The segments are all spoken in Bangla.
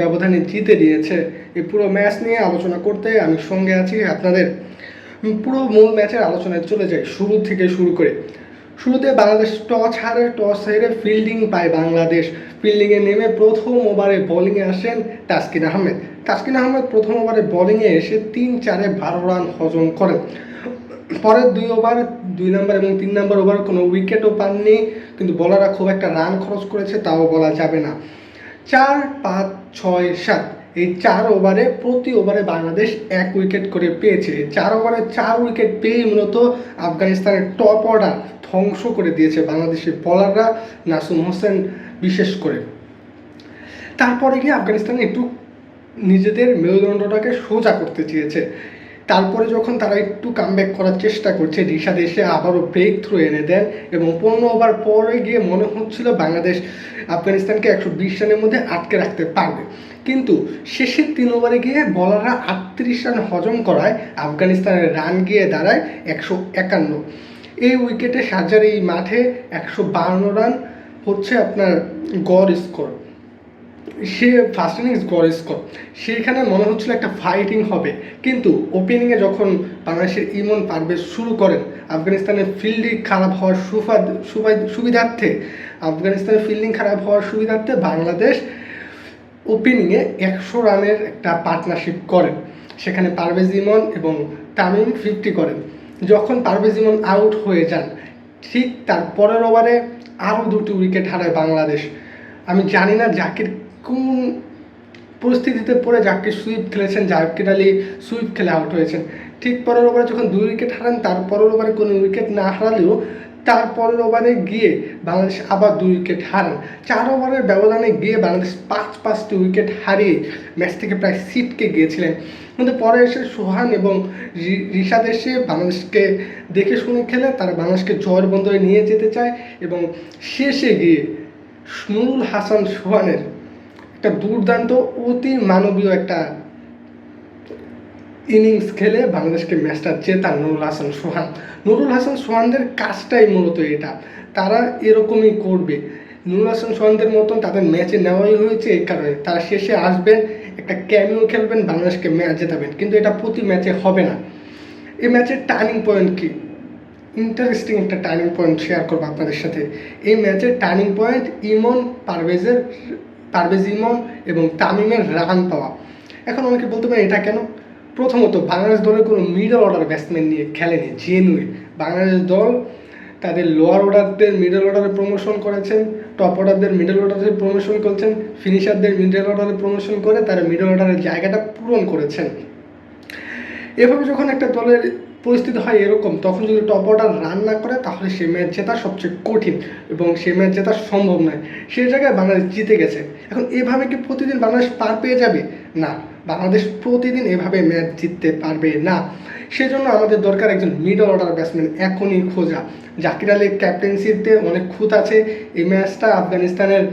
ব্যবধানে জিতে দিয়েছে। এই পুরো ম্যাচ নিয়ে আলোচনা করতে আমি সঙ্গে আছি আপনাদের। পুরো মূল ম্যাচের আলোচনায় চলে যাই শুরু থেকে শুরু করে। শুরুতে বাংলাদেশ টস হারে টস হেরে ফিল্ডিং পায় বাংলাদেশ। ফিল্ডিংয়ে নেমে প্রথম ওভারে বোলিংয়ে আসেন তাসকিন আহমেদ। তাসকিন আহমেদ প্রথম ওভারে বোলিংয়ে এসে তিন চারে বারো রান হজম করেন। পরের দুই ওভার, দুই নম্বর এবং তিন নম্বর ওভার কোনো উইকেটও পাননি। কিন্তু বলাররা খুব একটা রান খরচ করেছে, তাও বলা যাবে না। চার পাঁচ ছয় সাত। এই চার ওভারে, প্রতি ওভারে বাংলাদেশ এক উইকেট করে পেয়েছে। চার ওভারে চার উইকেট পেয়ে মূলত আফগানিস্তানের টপ অর্ডার ধ্বংস করে দিয়েছে বাংলাদেশের বলাররা, নাসুম হোসেন বিশেষ করে। তারপরে গিয়ে আফগানিস্তান একটু নিজেদের মেরুদণ্ডটাকে সোজা করতে চেয়েছে। তারপরে যখন তারা একটু কামব্যাক করার চেষ্টা করছে, রিশাদ এসে আবারও ব্রেক থ্রু এনে দেন এবং পনেরো ওভার পরে গিয়ে মনে হচ্ছিল বাংলাদেশ আফগানিস্তানকে একশো বিশ রানের মধ্যে আটকে রাখতে পারবে। কিন্তু শেষের তিন ওভারে গিয়ে বলাররা আটত্রিশ রান হজম করায় আফগানিস্তানের রান গিয়ে দাঁড়ায় একশো একান্ন। এই উইকেটে সাজার এই মাঠে একশো বাহান্ন রান হচ্ছে আপনার গড় স্কোর সে ফার্স্ট ইনিংস গড় স্কোর সেইখানে মনে হচ্ছিল একটা ফাইটিং হবে। কিন্তু ওপেনিংয়ে যখন বাংলাদেশের ইমন পারভেজ শুরু করেন, আফগানিস্তানের ফিল্ডিং খারাপ হওয়ার সুফাদ সুবিধার্থে, আফগানিস্তানের ফিল্ডিং খারাপ হওয়ার সুবিধার্থে বাংলাদেশ ওপেনিংয়ে একশো রানের একটা পার্টনারশিপ করেন। সেখানে পারভেজ ইমন এবং তামিম ফিফটি করেন। যখন পারভেজ ইমন আউট হয়ে যান, ঠিক তার পরের ওভারে আরও দুটি উইকেট হারায় বাংলাদেশ। আমি জানি না জাকির কোন পরিস্থিতিতে পড়ে জাকির সুইপ খেলেছেন, জাকির আলী সুইপ খেলে আউট হয়েছেন। ঠিক পরের ওভারে যখন দুই উইকেট হারান, তার পরের ওভারে কোনো উইকেট না হারালেও তার পরের ওভারে গিয়ে বাংলাদেশ আবার দুই উইকেট হারান। চার ওভারের ব্যবধানে গিয়ে বাংলাদেশ পাঁচ পাঁচটি উইকেট হারিয়ে ম্যাচ থেকে প্রায় সিটকে গিয়েছিলেন। কিন্তু পরে এসে সোহান এবং রিশাদ এসে বাংলাদেশকে দেখে শুনে খেলে, তারা বাংলাদেশকে জয়ের বন্দরে নিয়ে যেতে চায় এবং শেষে গিয়ে নুরুল হাসান সোহানের একটা দুর্দান্ত, অতি মানবীয় একটা ইনিংস খেলে বাংলাদেশকে ম্যাচটা জেতান নুরুল হাসান সোহান। নুরুল হাসান সোহানদের কাজটাই মূলত এটা। তারা এরকমই করবে। নুরুল হাসান সোহানদের মতন তাদের ম্যাচে নেওয়াই হয়েছে এই কারণে। তারা শেষে আসবেন, একটা ক্যামিও খেলবেন, বাংলাদেশকে ম্যাচ জেতাবেন। কিন্তু এটা প্রতি ম্যাচে হবে না। এই ম্যাচের টার্নিং পয়েন্ট কি? ইন্টারেস্টিং একটা টার্নিং পয়েন্ট শেয়ার করব আপনাদের সাথে। এই ম্যাচের টার্নিং পয়েন্ট ইমন পারভেজের পারভেজ ইমন এবং তামিমের রান পাওয়া। এখন অনেকে বলতে পারেন এটা কেন? প্রথমত, বাংলাদেশ দলের কোনো মিডল অর্ডার ব্যাটসম্যান নিয়ে খেলেনি জেনুইন বাংলাদেশ দল তাদের লোয়ার অর্ডারদের মিডল অর্ডারে প্রমোশন করেছেন টপ অর্ডারদের মিডল অর্ডারে প্রমোশন করেছেন ফিনিশারদের মিডল অর্ডারে প্রমোশন করে তারা মিডল অর্ডারের জায়গাটা পূরণ করেছেন। এভাবে যখন একটা দলের পরিস্থিতি হয় এরকম, তখন যদি টপ অর্ডার রান না করে, তাহলে সে ম্যাচ জেতা সবচেয়ে কঠিন এবং সে ম্যাচ জেতা সম্ভব নয়। সেই জায়গায় বাংলাদেশ জিতে গেছে। এখন এভাবে কি প্রতিদিন বাংলাদেশ পার পেয়ে যাবে? না, বাংলাদেশ প্রতিদিন এভাবে ম্যাচ জিততে পারবে না। সেজন্য আমাদের দরকার একজন মিডল অর্ডার ব্যাটসম্যান এখনই খোঁজা। জাকির আলীর ক্যাপ্টেন্সিতে অনেক খুঁত আছে। এই ম্যাচটা আফগানিস্তানের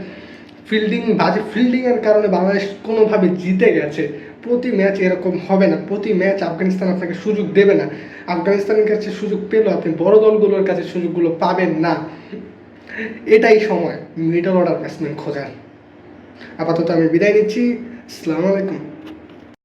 ফিল্ডিং বাজে ফিল্ডিংয়ের কারণে বাংলাদেশ কোনোভাবে জিতে গেছে। প্রতি ম্যাচ এরকম হবে না। প্রতি ম্যাচ আফগানিস্তান আপনাকে সুযোগ দেবে না। আফগানিস্তানের কাছে সুযোগ পেলেও আপনি বড় দলগুলোর কাছে সুযোগগুলো পাবেন না। এটাই সময়। মিডল অর্ডার ব্যাটসম্যান খোঁজার। আপাতত আমি বিদায় নিচ্ছি। আসসালামু আলাইকুম।